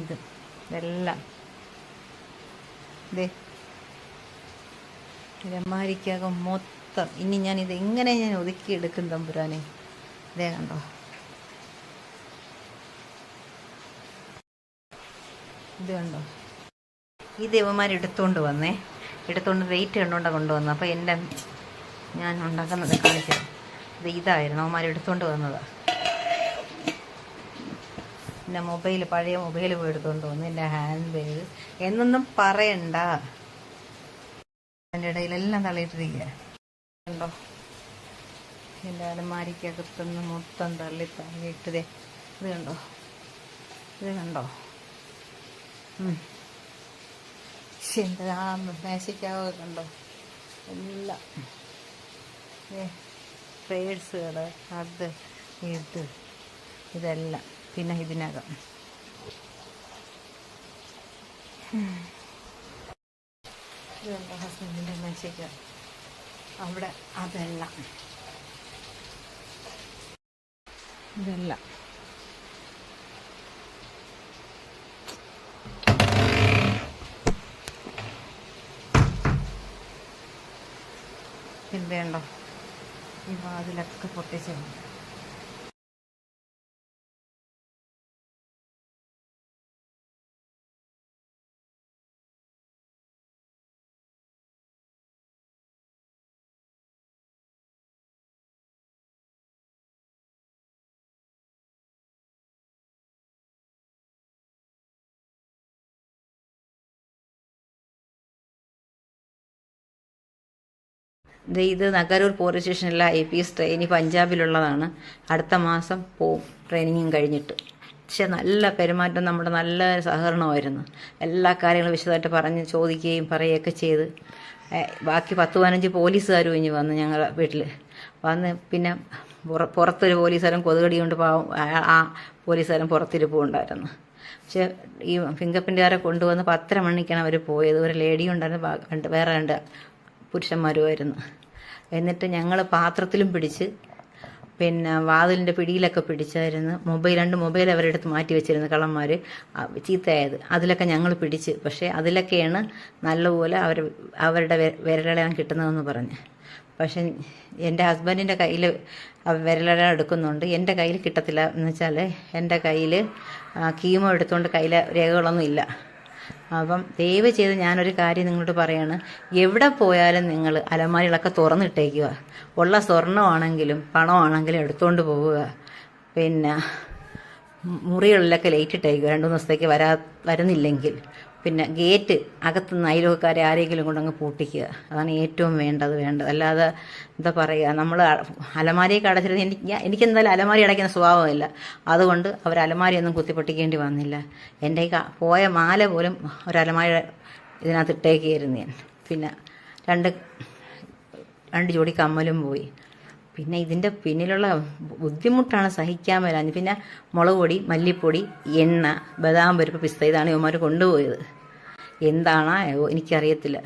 ഇത്. ഇതെല്ലാം. ദേ. രമാരിക്കകം മൊത്തം. ഇനി ഞാൻ ഇത് എങ്ങനെ ഞാൻ ഒതുക്കി ഒതുക്കിയെടുക്കും തമ്പുരാനെ. ഇതേ കണ്ടോ. ഇത് കണ്ടോ. ഈ ദേവന്മാർ എടുത്തുകൊണ്ട് വന്നേ. എടുത്തുകൊണ്ട് വെയിറ്റ് കണ്ടുകൊണ്ടാണ് കൊണ്ടുവന്നത്. അപ്പോൾ എന്റെ ഞാൻ ഉണ്ടാക്കുന്നത് കാണിക്കാം. ഇത് ഇതായിരുന്നു അവന്മാർ എടുത്തുകൊണ്ട് വന്നതാണ് എന്റെ മൊബൈൽ പഴയ മൊബൈൽ പോയി വന്നു എന്റെ ഹാൻഡ് ബാഗ് എന്നൊന്നും പറയണ്ട. എന്റെ ഇടയിലെല്ലാം തള്ളിയിട്ടിരിക്കുക എന്റെ അലമാരിക്കകത്തുനിന്ന് മൊത്തം തള്ളി തള്ളിയിട്ടതേ ഇത് കണ്ടോ? ഇത് കണ്ടോ? എന്താ ആ മേശയ്ക്കാവൊക്കെ കണ്ടോ? എല്ലാം. പേഴ്സുകൾ അത് ഇത് ഇതെല്ലാം. പിന്നെ ഇതിനകം. ഹസ്ബൻഡിന്റെ മേശയ്ക്ക് അവിടെ അതെല്ലാം ഇതെല്ലാം എന്തേണ്ടോ ഈ വാതിലൊക്കെ പൊട്ടിച്ചുണ്ട് ഇത് നഗരൂർ പോലീസ് സ്റ്റേഷനിലെ ഐ പി എസ് ട്രെയിനി പഞ്ചാബിലുള്ളതാണ് അടുത്ത മാസം പോവും. ട്രെയിനിങ്ങും കഴിഞ്ഞിട്ട്. പക്ഷെ നല്ല പെരുമാറ്റം നമ്മുടെ നല്ല സഹകരണമായിരുന്നു. എല്ലാ കാര്യങ്ങളും വിശദമായിട്ട് പറഞ്ഞ് ചോദിക്കുകയും പറയുകയൊക്കെ ചെയ്ത്. ബാക്കി പത്ത് പതിനഞ്ച് പോലീസുകാരും ഇനി വന്ന് ഞങ്ങളുടെ വീട്ടിൽ വന്ന് പിന്നെ പുറ- പുറത്തൊരു പോലീസുകാരൻ കൊതുകടി കൊണ്ട് പാവം ആ- പോലീസുകാരും പോലീസുകാരൻ പുറത്തിരിപ്പുണ്ടായിരുന്നു പക്ഷെ ഈ ഫിംഗർ പ്രിന്റുകാരെ കൊണ്ടുവന്ന് പത്തര മണിക്കാണ് അവർ പോയത്. ഒരു ലേഡിയും ഉണ്ടായിരുന്നു വേറെ രണ്ട് പുരുഷന്മാരുമായിരുന്നു. എന്നിട്ട് ഞങ്ങൾ പാത്രത്തിലും പിടിച്ച് പിന്നെ വാതിലിന്റെ പിടിയിലൊക്കെ പിടിച്ചായിരുന്നു. മൊബൈൽ രണ്ട് മൊബൈൽ അവരുടെ അടുത്ത് മാറ്റി വെച്ചിരുന്നു കള്ളന്മാർ ചീത്തയായത്. അതിലൊക്കെ ഞങ്ങൾ പിടിച്ച്. പക്ഷേ അതിലൊക്കെയാണ് നല്ലപോലെ അവർ അവരുടെ വിരലടയാൻ കിട്ടുന്നതെന്ന് പറഞ്ഞ്. പക്ഷെ എന്റെ ഹസ്ബൻഡിന്റെ കയ്യിൽ വിരലടയാൻ എടുക്കുന്നുണ്ട്. എന്റെ കയ്യിൽ കിട്ടത്തില്ല എന്ന് വെച്ചാൽ എന്റെ കയ്യിൽ കീമോ എടുത്തുകൊണ്ട് കയ്യിൽ രേഖകളൊന്നും ഇല്ല. അപ്പം ദയവ് ചെയ്ത് ഞാനൊരു കാര്യം നിങ്ങളോട് പറയാണ്. എവിടെ പോയാലും നിങ്ങൾ അലമാരികളൊക്കെ തുറന്നിട്ടേക്കുക. ഉള്ള സ്വർണമാണെങ്കിലും പണമാണെങ്കിലും എടുത്തുകൊണ്ട് പോവുക. പിന്നെ മുറികളിലൊക്കെ ലൈറ്റ് ഇട്ടേക്കുക രണ്ടു ദിവസത്തേക്ക് വരാ വരുന്നില്ലെങ്കിൽ. പിന്നെ ഗേറ്റ് അകത്തുനിന്ന് അയൽവക്കാരെ ആരെങ്കിലും കൊണ്ടങ്ങ് പൂട്ടിക്കുക. അതാണ് ഏറ്റവും വേണ്ടത് വേണ്ടത്. അല്ലാതെ എന്താ പറയുക നമ്മൾ അലമാരിയൊക്കെ അടച്ചിരുന്ന എനിക്ക് എനിക്കെന്തായാലും അലമാരി അടയ്ക്കുന്ന സ്വഭാവമില്ല. അതുകൊണ്ട് അവർ അലമാരിയൊന്നും കുത്തിപ്പൊട്ടിക്കേണ്ടി വന്നില്ല. എന്റെ പോയ മാല പോലും ഒരു അലമാരി ഇതിനകത്ത് ഇട്ടേക്കായിരുന്നു ഞാൻ. പിന്നെ രണ്ട് രണ്ട് ജോഡി കമ്മലും പോയി. പിന്നെ ഇതിന്റെ പിന്നിലുള്ള ബുദ്ധിമുട്ടാണ് സഹിക്കാൻ വരാഞ്ഞ് പിന്നെ മുളക് പൊടി മല്ലിപ്പൊടി എണ്ണ ബദാം പരിപ്പ് പിസ്ത ഇതാണ് ഇവന്മാർ കൊണ്ടുപോയത്. എന്താണോ എനിക്കറിയത്തില്ല.